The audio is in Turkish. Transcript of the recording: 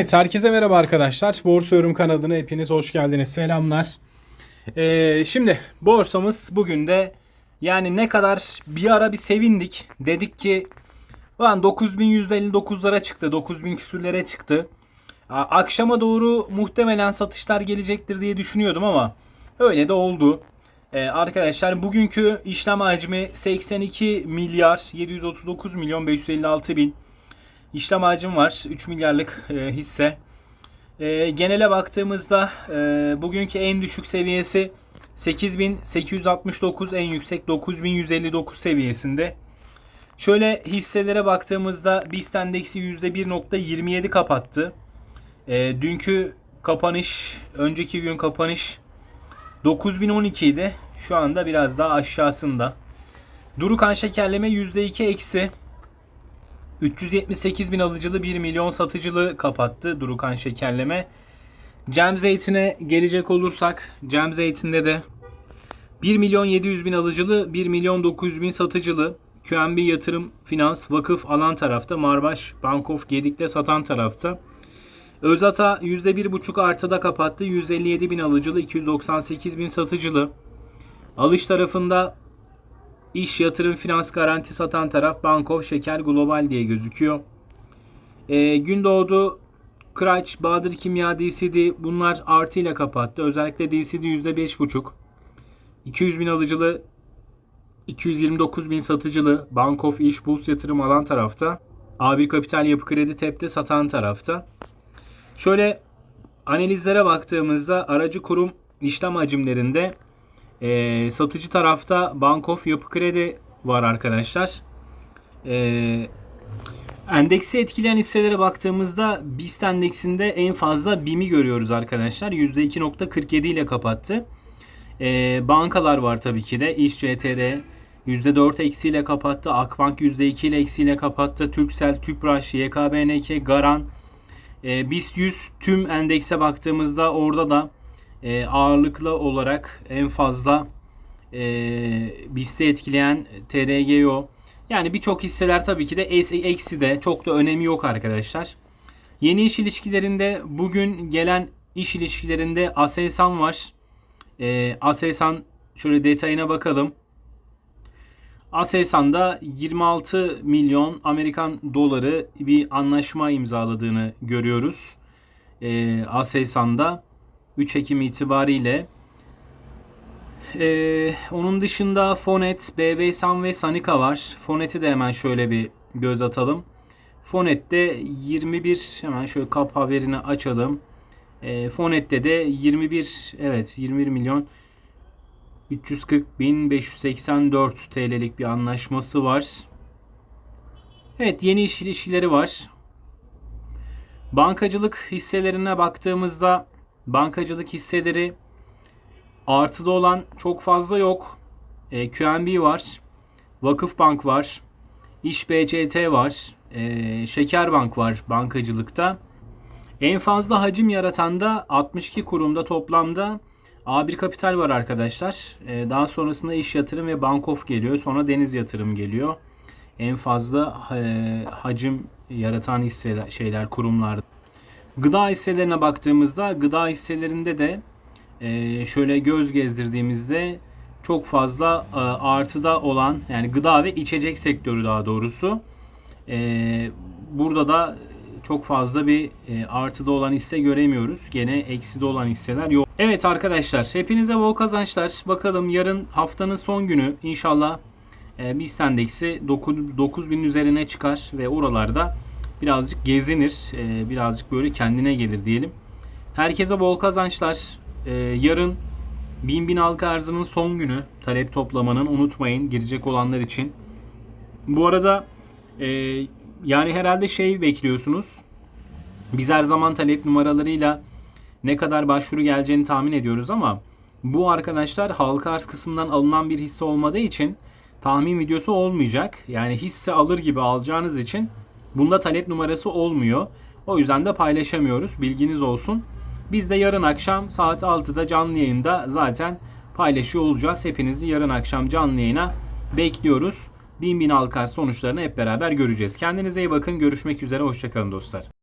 Evet, herkese merhaba arkadaşlar. Borsa Yorum kanalına hepiniz hoş geldiniz. Selamlar. Ee, şimdi borsamız bugün de yani ne kadar bir ara bir sevindik. Dedik ki lan 9159'lara çıktı. 9000 küsürlere çıktı. Akşama doğru muhtemelen satışlar gelecektir diye düşünüyordum ama öyle de oldu. Ee, arkadaşlar bugünkü işlem hacmi 82 milyar 739 milyon 556 bin. İşlem hacim var. 3 milyarlık e, hisse. E, genele baktığımızda e, bugünkü en düşük seviyesi 8869 en yüksek 9159 seviyesinde. Şöyle hisselere baktığımızda BIST endeksi %1.27 kapattı. E, dünkü kapanış, önceki gün kapanış 9012 idi. Şu anda biraz daha aşağısında. Durukan şekerleme %2 eksi. 378 bin alıcılı 1 milyon satıcılı kapattı Durukan Şekerleme. Cem Zeytin'e gelecek olursak Cem Zeytin'de de 1 milyon 700 bin alıcılı 1 milyon 900 bin satıcılı QNB Yatırım Finans Vakıf alan tarafta Marbaş Bankof Gedik'te satan tarafta. Özata %1,5 artıda kapattı. 157 bin alıcılı 298 bin satıcılı. Alış tarafında İş, yatırım, finans, garanti satan taraf Bankof, Şeker, Global diye gözüküyor. E, Gündoğdu, Kıraç, Bahadır Kimya, DCD bunlar artı ile kapattı. Özellikle DCD %5,5. 200 bin alıcılı, 229 bin satıcılı. Bankof, İş, Burs yatırım alan tarafta. A1 Kapital Yapı Kredi Tep'te satan tarafta. Şöyle analizlere baktığımızda aracı kurum işlem hacimlerinde e, satıcı tarafta Bankof Yapı Kredi var arkadaşlar. E, endeksi etkileyen hisselere baktığımızda BIST endeksinde en fazla BİM'i görüyoruz arkadaşlar. %2.47 ile kapattı. E, bankalar var tabii ki de. İş CTR %4 eksiyle kapattı. Akbank %2 ile eksiyle kapattı. Türksel, Tüpraş, YKBNK, Garan, e, BIST 100 tüm endekse baktığımızda orada da e, ağırlıklı olarak en fazla e, BIST'i etkileyen TRGO. Yani birçok hisseler tabii ki de eksi de çok da önemi yok arkadaşlar. Yeni iş ilişkilerinde bugün gelen iş ilişkilerinde Aselsan var. E, Aselsan şöyle detayına bakalım. Aselsan'da 26 milyon Amerikan doları bir anlaşma imzaladığını görüyoruz. E, Aselsan'da 3 Ekim itibariyle. Ee, onun dışında Fonet, BB Sam ve Sanika var. Fonet'i de hemen şöyle bir göz atalım. Fonet'te 21 hemen şöyle kap haberini açalım. Ee, Fonet'te de 21 evet 21 milyon 340 bin 584 TL'lik bir anlaşması var. Evet yeni iş ilişkileri var. Bankacılık hisselerine baktığımızda bankacılık hisseleri artıda olan çok fazla yok. E, QNB var. Vakıfbank var. İş BCT var. E, Şekerbank var bankacılıkta. En fazla hacim yaratan da 62 kurumda toplamda A1 Kapital var arkadaşlar. E, daha sonrasında İş Yatırım ve Bankof geliyor. Sonra Deniz Yatırım geliyor. En fazla e, hacim yaratan hisseler, şeyler, kurumlar. Gıda hisselerine baktığımızda gıda hisselerinde de e, şöyle göz gezdirdiğimizde çok fazla e, artıda olan yani gıda ve içecek sektörü daha doğrusu. E, burada da çok fazla bir e, artıda olan hisse göremiyoruz. Gene ekside olan hisseler yok. Evet arkadaşlar hepinize bol kazançlar. Bakalım yarın haftanın son günü inşallah e, BIST endeksi 9000 üzerine çıkar ve oralarda birazcık gezinir. E, birazcık böyle kendine gelir diyelim. Herkese bol kazançlar. E, yarın 1000 bin halka arzının son günü talep toplamanın unutmayın girecek olanlar için. Bu arada e, yani herhalde şey bekliyorsunuz. Biz her zaman talep numaralarıyla ne kadar başvuru geleceğini tahmin ediyoruz ama bu arkadaşlar halka arz kısmından alınan bir hisse olmadığı için tahmin videosu olmayacak. Yani hisse alır gibi alacağınız için bunda talep numarası olmuyor. O yüzden de paylaşamıyoruz. Bilginiz olsun. Biz de yarın akşam saat 6'da canlı yayında zaten paylaşıyor olacağız. Hepinizi yarın akşam canlı yayına bekliyoruz. 1000 bin halka arz sonuçlarını hep beraber göreceğiz. Kendinize iyi bakın. Görüşmek üzere. Hoşçakalın dostlar.